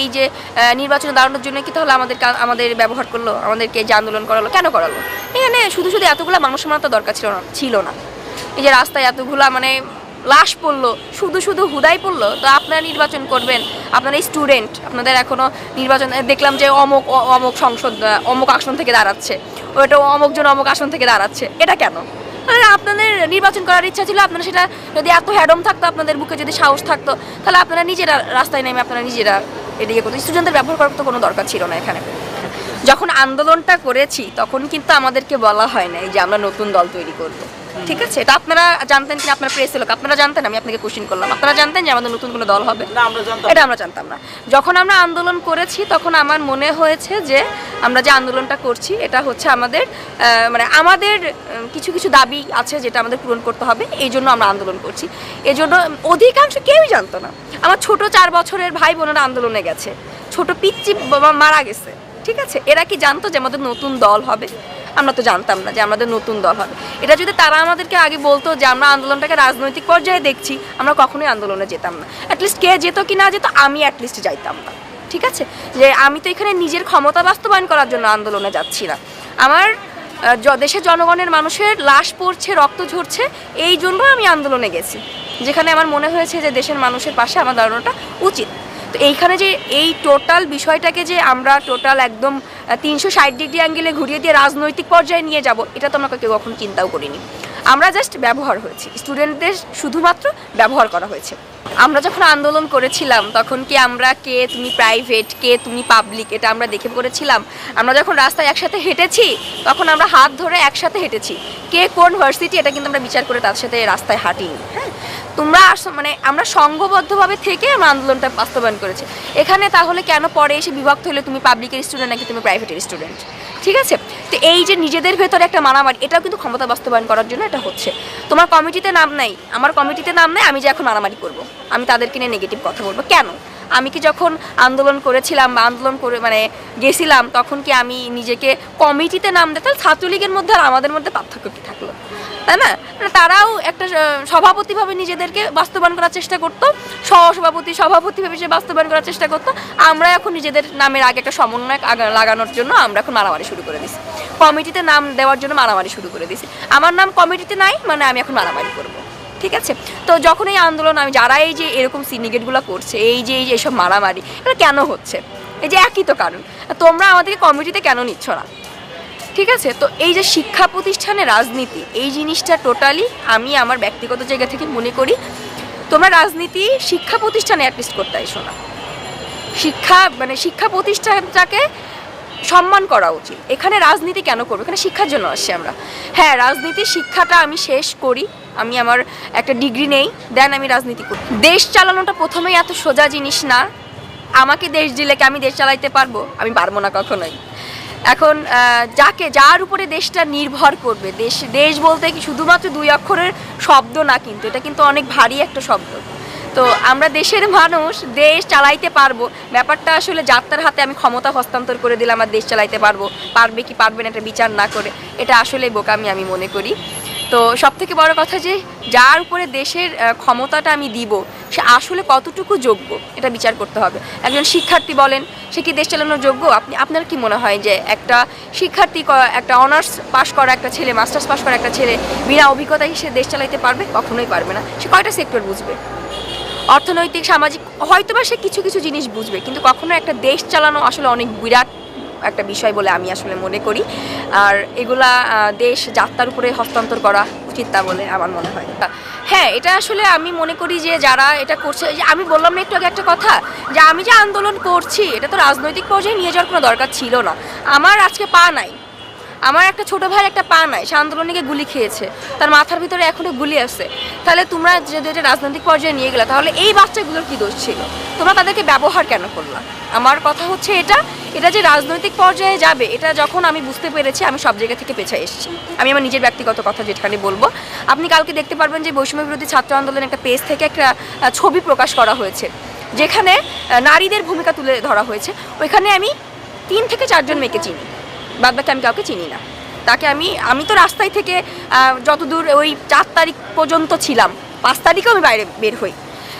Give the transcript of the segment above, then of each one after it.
এই যে নির্বাচনে দাঁড়ানোর জন্য কি তাহলে আমাদের আমাদের ব্যবহার করল, আমাদেরকে যে আন্দোলন করালো, কেন করালো? এখানে শুধু শুধু এতগুলা মানুষ মারা তো দরকার ছিল না ছিল না। এই যে রাস্তায় এতগুলা মানে লাশ পড়ল, শুধু শুধু হুদাই পড়ল, তো আপনারা নির্বাচন করবেন, আপনারা স্টুডেন্ট আপনাদের এখনও নির্বাচন দেখলাম যে অমুক অমুক সংসদ অমুক আসন থেকে দাঁড়াচ্ছে ওটা অমুক জন অমুক আসন থেকে দাঁড়াচ্ছে, এটা কেন? আপনাদের নির্বাচন করার ইচ্ছা ছিল, আপনারা সেটা যদি এত হ্যাডম থাকতো, আপনাদের বুকে যদি সাহস থাকতো, তাহলে আপনারা নিজেরা রাস্তায় নেমে আপনারা নিজেরা এদিকে করতো স্টুডেন্টদের ব্যবহার করার তো কোনো দরকার ছিল না এখানে। যখন আন্দোলনটা করেছি, তখন কিন্তু আমাদেরকে বলা হয় না যে আমরা নতুন দল তৈরি করব। ঠিক আছে? এটা আপনারা জানতেন কি আপনারা প্রেস লোক আপনারা জানতেন আমি আপনাকে কোশ্চিন করলাম। আপনারা জানতেন যে আমাদের নতুন কোনো দল হবে? এটা আমরা জানতাম না। যখন আমরা আন্দোলন করেছি তখন আমার মনে হয়েছে যে আমরা যে আন্দোলনটা করছি এটা হচ্ছে আমাদের মানে আমাদের কিছু কিছু দাবি আছে যেটা আমাদের পূরণ করতে হবে। এই জন্য আমরা আন্দোলন করছি। এই জন্য অধিকাংশ কেউই জানতো না। আমার ছোট চার বছরের ভাই বোনেরা আন্দোলনে গেছে। ছোট পিচ্চি বাবা মারা গেছে। ঠিক আছে? এরা কি জানতো যে আমাদের নতুন দল হবে? আমরা তো জানতাম না যে আমাদের নতুন দল হবে। এটা যদি তারা আমাদেরকে আগে বলতো যে আমরা আন্দোলনটাকে রাজনৈতিক পর্যায়ে দেখছি, আমরা কখনোই আন্দোলনে যেতাম না। অ্যাটলিস্ট কে যেত কি না যেত, আমি অ্যাটলিস্ট যাইতাম না। ঠিক আছে? যে আমি তো এখানে নিজের ক্ষমতা বাস্তবায়ন করার জন্য আন্দোলনে যাচ্ছি না। আমার দেশের জনগণের মানুষের লাশ পড়ছে, রক্ত ঝরছে, এই জন্য আমি আন্দোলনে গেছি। যেখানে আমার মনে হয়েছে যে দেশের মানুষের পাশে আমার দাঁড়ানোটা উচিত। তো এইখানে যে এই টোটাল বিষয়টাকে যে আমরা টোটাল একদম তিনশো ষাট ডিগ্রি অ্যাঙ্গেলে ঘুরিয়ে দিয়ে রাজনৈতিক পর্যায়ে নিয়ে যাব, এটা তো আমরা কেউ কখনো চিন্তাও করিনি। আমরা জাস্ট ব্যবহার হয়েছি। স্টুডেন্টদের শুধুমাত্র ব্যবহার করা হয়েছে। আমরা যখন আন্দোলন করেছিলাম, তখন কি আমরা কে তুমি প্রাইভেট কে তুমি পাবলিক এটা আমরা দেখে করেছিলাম আমরা যখন রাস্তায় একসাথে হেঁটেছি, তখন আমরা হাত ধরে একসাথে হেঁটেছি। কে কোন ভার্সিটি এটা কিন্তু আমরা বিচার করে তার সাথে রাস্তায় হাঁটিনি হ্যাঁ? তোমরা আস- মানে আমরা সংঘবদ্ধভাবে থেকে আমরা আন্দোলনটা বাস্তবায়ন করেছি। এখানে তাহলে কেন পরে এসে বিভক্ত হলে তুমি পাবলিকের স্টুডেন্ট নাকি তুমি প্রাইভেটের স্টুডেন্ট ঠিক আছে? তো এই যে নিজেদের ভেতরে একটা মারামারি, এটাও কিন্তু ক্ষমতা বাস্তবায়ন করার জন্য এটা হচ্ছে। তোমার কমিটিতে নাম নাই, আমার কমিটিতে নাম নেই, আমি যে এখন মারামারি করব, আমি তাদেরকে নিয়ে নেগেটিভ কথা বলব। কেন? আমি কি যখন আন্দোলন করেছিলাম বা আন্দোলন করে মানে গেছিলাম, তখন কি আমি নিজেকে কমিটিতে নাম দিতাম ছাত্রলীগের মধ্যে আর আমাদের মধ্যে পার্থক্য কি থাকল? তাই না? মানে তারাও একটা সভাপতিভাবে নিজেদেরকে বাস্তবায়ন করার চেষ্টা করতো, সহসভাপতি, সভাপতিভাবে সে বাস্তবায়ন করার চেষ্টা করতো, আমরা এখন নিজেদের নামের আগে একটা সমন্বয় লাগানোর জন্য আমরা এখন মারামারি শুরু করে দিছি। কমিটিতে নাম দেওয়ার জন্য মারামারি শুরু করে দিছি। আমার নাম কমিটিতে নাই মানে আমি এখন মারামারি করব। ঠিক আছে? তো যখন এই আন্দোলন, আমি যারা এই যে এরকম সিন্ডিকেটগুলো করছে, এই যে এই যে এসব মারামারি, এটা কেন হচ্ছে? এই যে একই তো কারণ। তোমরা আমাদেরকে কমিটিতে কেন নিচ্ছ না? ঠিক আছে? তো এই যে শিক্ষা প্রতিষ্ঠানে রাজনীতি, এই জিনিসটা টোটালি আমি আমার ব্যক্তিগত জায়গা থেকে মনে করি, তোমরা রাজনীতি, শিক্ষা প্রতিষ্ঠানে অ্যাটলিস্ট করতে আইসো না। শিক্ষা মানে শিক্ষা প্রতিষ্ঠানটাকে সম্মান করা উচিত। এখানে রাজনীতি কেন করব? এখানে শিক্ষার জন্য আসছি আমরা। হ্যাঁ রাজনীতি, শিক্ষাটা আমি শেষ করি। আমি আমার একটা ডিগ্রি নেই, দেন আমি রাজনীতি করি। দেশ চালানোটা প্রথমেই এত সোজা জিনিস না। আমাকে দেশ দিলে কি আমি দেশ চালাইতে পারব? আমি পারব না কখনোই। এখন যাকে, যার উপরে দেশটা নির্ভর করবে, দেশ দেশ বলতে কি শুধুমাত্র দুই অক্ষরের শব্দ না কিন্তু, এটা কিন্তু অনেক ভারী একটা শব্দ। তো আমরা দেশের মানুষ, দেশ চালাইতে পারব। ব্যাপারটা আসলে যাত্রার হাতে আমি ক্ষমতা হস্তান্তর করে দিলাম আর দেশ চালাইতে পারব। পারবে কি পারবে না এটা বিচার না করে, এটা আসলে বোকামি আমি মনে করি। তো সব থেকে বড় কথা যে যার উপরে দেশের ক্ষমতাটা আমি দিব, সে আসলে কতটুকু যোগ্য, এটা বিচার করতে হবে। একজন শিক্ষার্থী বলেন, সে কি দেশ চালানোর যোগ্য? আপনি, আপনার কি মনে হয় যে একটা শিক্ষার্থী একটা অনার্স পাশ করা একটা ছেলে মাস্টার্স পাশ করা একটা ছেলে বিনা অভিজ্ঞতায় সে দেশ চালাইতে পারবে? কখনোই পারবে না। সে কয়টা সেক্টর বুঝবে? অর্থনৈতিক, সামাজিক, হয়তোবা সে কিছু কিছু জিনিস বুঝবে, কিন্তু কখনো একটা দেশ চালানো আসলে অনেক বিরাট একটা বিষয় বলে আমি আসলে মনে করি। আর এগুলা দেশ যাত্রার উপরে হস্তান্তর করা উচিত তা বলে আমার মনে হয়। হ্যাঁ এটা আসলে আমি মনে করি যে যারা এটা করছে যে আমি বললাম না একটু আগে একটা কথা, যে আমি যে আন্দোলন করছি, এটা তো রাজনৈতিক পর্যায়ে নিয়ে যাওয়ার কোনো দরকার ছিল না। আমার আজকে পা নাই। আমার একটা ছোট ভাইয়ের একটা পা নাই, সে আন্দোলনে গিয়ে গুলি খেয়েছে। তার মাথার ভিতরে এখনও গুলি আছে। তাহলে তোমরা যদি এটা রাজনৈতিক পর্যায়ে নিয়ে গেলে, তাহলে এই বাচ্চাগুলোর কি দোষ ছিল? তোমরা তাদেরকে ব্যবহার কেন করলা? আমার কথা হচ্ছে এটা এটা যে রাজনৈতিক পর্যায়ে যাবে, এটা যখন আমি বুঝতে পেরেছি, আমি সব জায়গা থেকে পেছায় এসেছি। আমি আমার নিজের ব্যক্তিগত কথা যেখানে বলব। আপনি কালকে দেখতে পারবেন যে বৈষম্য বিরোধী ছাত্র আন্দোলনের একটা পেজ থেকে একটা ছবি প্রকাশ করা হয়েছে। যেখানে নারীদের ভূমিকা তুলে ধরা হয়েছে। ওইখানে আমি তিন থেকে চারজন মেয়েকে চিনি। বাদ বাকি আমি কাউকে চিনি না। তাকে আমি আমি তো রাস্তায় থেকে যতদূর ওই চার তারিখ পর্যন্ত ছিলাম, পাঁচ তারিখেও আমি বাইরে বের হই।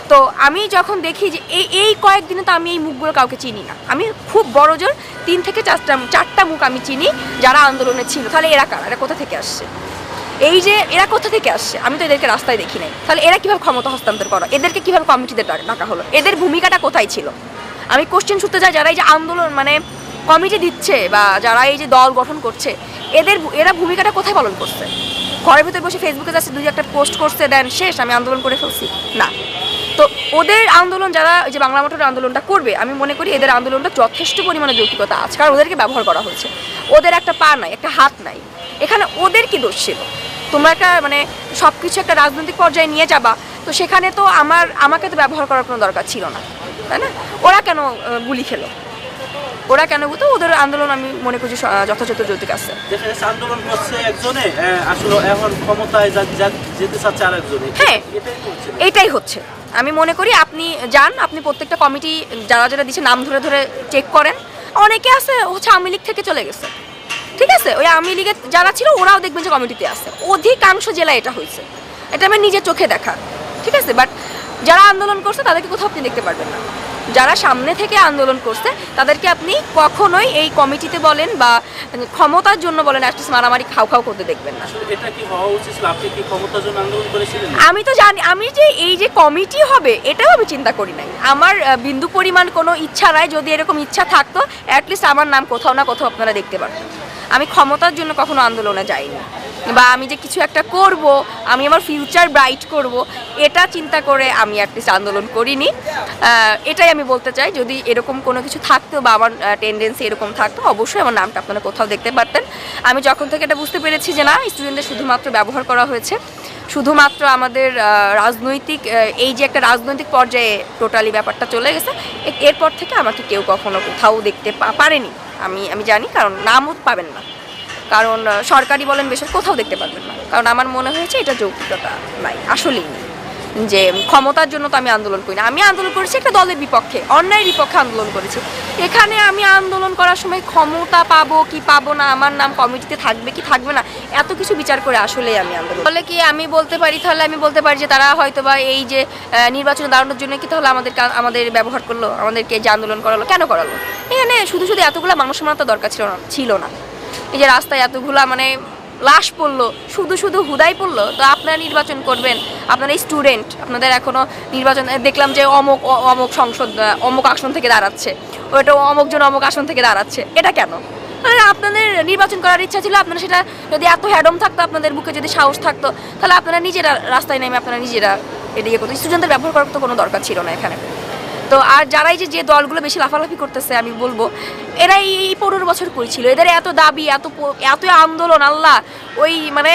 তো আমি যখন দেখি যে এই এই কয়েকদিনে তো আমি এই মুখগুলো কাউকে চিনি না। আমি খুব বড় জোর তিন থেকে চারটা চারটা মুখ আমি চিনি যারা আন্দোলনে ছিল। তাহলে এরা কারা? এরা কোথা থেকে আসছে? এই যে এরা কোথা থেকে আসছে? আমি তো এদেরকে রাস্তায় দেখি নাই। তাহলে এরা কীভাবে ক্ষমতা হস্তান্তর করো? এদেরকে কীভাবে কমিটিতে ডাক- হলো? এদের ভূমিকাটা কোথায় ছিল? আমি কোশ্চেন শুনতে চাই যারা এই যে আন্দোলন মানে কমিটি দিচ্ছে বা যারা এই যে দল গঠন করছে, এদের এরা ভূমিকাটা কোথায় পালন করছে? ঘরের ভিতরে বসে ফেসবুকে যাচ্ছে দুই একটা পোস্ট করছে দেন শেষ, আমি আন্দোলন করে ফেলছি। না। তো ওদের আন্দোলন, যারা যে বাংলা মোটর আন্দোলনটা করবে, আমি মনে করি এদের আন্দোলনটা যথেষ্ট পরিমাণে যৌক্তিকতা আছে, কারণ ওদেরকে ব্যবহার করা হয়েছে। ওদের একটা পা নাই, একটা হাত নাই। এখানে ওদের কি দোষ ছিল? তোমরা একটা মানে সব কিছু একটা রাজনৈতিক পর্যায়ে নিয়ে যাবা, তো সেখানে তো আমার, আমাকে তো ব্যবহার করার কোনো দরকার ছিল না, তাই না? ওরা কেন গুলি খেলো? ওরা কেন তো ওদের আন্দোলন আমি মনে করছি যথাযথ যৌতিক আছে। আন্দোলন করছে একজনে আসলে এখন ক্ষমতায় যা- যা- যেতে চাচ্ছে আর হ্যাঁ। এটাই হচ্ছে। আমি মনে করি আপনি যান আপনি প্রত্যেকটা কমিটি যারা যারা দিচ্ছে নাম ধরে ধরে চেক করেন। অনেকে আছে হচ্ছে আওয়ামী লীগ থেকে চলে গেছে। ঠিক আছে? ওই আওয়ামী লীগের যারা ছিল ওরাও দেখবেন যে কমিটিতে আছে। অধিকাংশ জেলায় এটা হয়েছে। এটা আমি নিজের চোখে দেখা। ঠিক আছে? বাট যারা আন্দোলন করছে তাদেরকে কোথাও আপনি দেখতে পারবেন না। যারা সামনে থেকে আন্দোলন করছে তাদেরকে আপনি কখনোই এই কমিটিতে বলেন বা ক্ষমতার জন্য বলেন অ্যাটলিস্ট মারামারি খাও খাও করতে দেখবেন না। আমি তো জানি আমি যে এই যে কমিটি হবে এটাও আমি চিন্তা করি নাই। আমার বিন্দু পরিমাণ কোনো ইচ্ছা নাই যদি এরকম ইচ্ছা থাকতো অ্যাটলিস্ট আমার নাম কোথাও না কোথাও আপনারা দেখতে পারতেন। আমি ক্ষমতার জন্য কখনো আন্দোলনে যাইনি। বা আমি যে কিছু একটা করব, আমি আমার ফিউচার ব্রাইট করব, এটা চিন্তা করে আমি অ্যাটলিস্ট আন্দোলন করিনি। এটাই আমি বলতে চাই, যদি এরকম কোনো কিছু থাকতো বা আমার টেন্ডেন্সি এরকম থাকতো, অবশ্যই আমার নামটা আপনারা কোথাও দেখতে পারতেন। আমি যখন থেকে এটা বুঝতে পেরেছি যে না স্টুডেন্টদের শুধুমাত্র ব্যবহার করা হয়েছে শুধুমাত্র আমাদের রাজনৈতিক এই যে একটা রাজনৈতিক পর্যায়ে টোটালি ব্যাপারটা চলে গেছে এরপর থেকে আমাকে কেউ কখনো কোথাও দেখতে পারেনি। আমি আমি জানি, কারণ নামও পাবেন না। কারণ সরকারি বলেন বেসরকারি, কোথাও দেখতে পারবেন না। কারণ আমার মনে হয়েছে এটা যৌক্তিকতা নাই, আসলেই নেই। যে, ক্ষমতার জন্য তো আমি আন্দোলন করি না। আমি আন্দোলন করেছি একটা দলের বিপক্ষে, অন্যায়ের বিপক্ষে আন্দোলন করেছি। এখানে আমি আন্দোলন করার সময় ক্ষমতা পাবো কি পাবো না, আমার নাম কমিটিতে থাকবে কি থাকবে না, এত কিছু বিচার করে আসলেই আমি আন্দোলন বলে কি আমি বলতে পারি, তাহলে আমি বলতে পারি যে তারা হয়তো বা এই যে নির্বাচনে দাঁড়ানোর জন্য কি তাহলে আমাদের আমাদের ব্যবহার করল, আমাদেরকে যে আন্দোলন করালো, কেন করালো? এখানে শুধু শুধু এতগুলো মানুষ তো দরকার ছিল না ছিল না। এই যে রাস্তায় এতগুলা মানে লাশ পড়ল, শুধু শুধু হুদাই পড়ল, তো আপনারা নির্বাচন করবেন। আপনারা স্টুডেন্ট, আপনাদের এখনও নির্বাচন দেখলাম যে অমুক অমুক সংসদ অমুক আসন থেকে দাঁড়াচ্ছে। ওইটা অমুক জন অমুক আসন থেকে দাঁড়াচ্ছে। এটা কেন? আপনাদের নির্বাচন করার ইচ্ছা ছিল, আপনারা সেটা যদি এত হ্যাডম থাকতো, আপনাদের বুকে যদি সাহস থাকতো, তাহলে আপনারা নিজেরা রাস্তায় নেমে আপনারা নিজেরা এটা ইয়ে করতো। স্টুডেন্টদের ব্যবহার করার তো কোনো দরকার ছিল না এখানে। তো আর যারাই যে যে দলগুলো বেশি লাফালাফি করতেছে, আমি বলব এরা এই পনেরো বছর করেছিল এদের এত দাবি, এত এত আন্দোলন, আল্লাহ, ওই মানে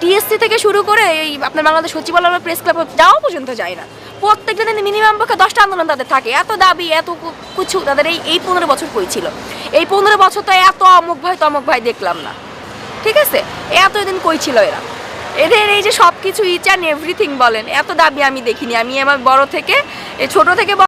টিএসসি থেকে শুরু করে এই আপনার বাংলাদেশ সচিবালয় প্রেস ক্লাব যাওয়া পর্যন্ত যায় না। প্রত্যেকটা দিনে মিনিমাম পক্ষে দশটা আন্দোলন তাদের থাকে। এত দাবি, এত কিছু তাদের এই এই পনেরো বছর করেছিল এই পনেরো বছর তো এত অমুক ভাই, তমুক ভাই দেখলাম না। ঠিক আছে? এতদিন কই ছিল এরা? এদের এই যে সব কিছু ইচ অ্যান্ড এভরিথিং বলেন, এত দাবি আমি দেখিনি। আমি আমার বড় থেকে ছোট থেকে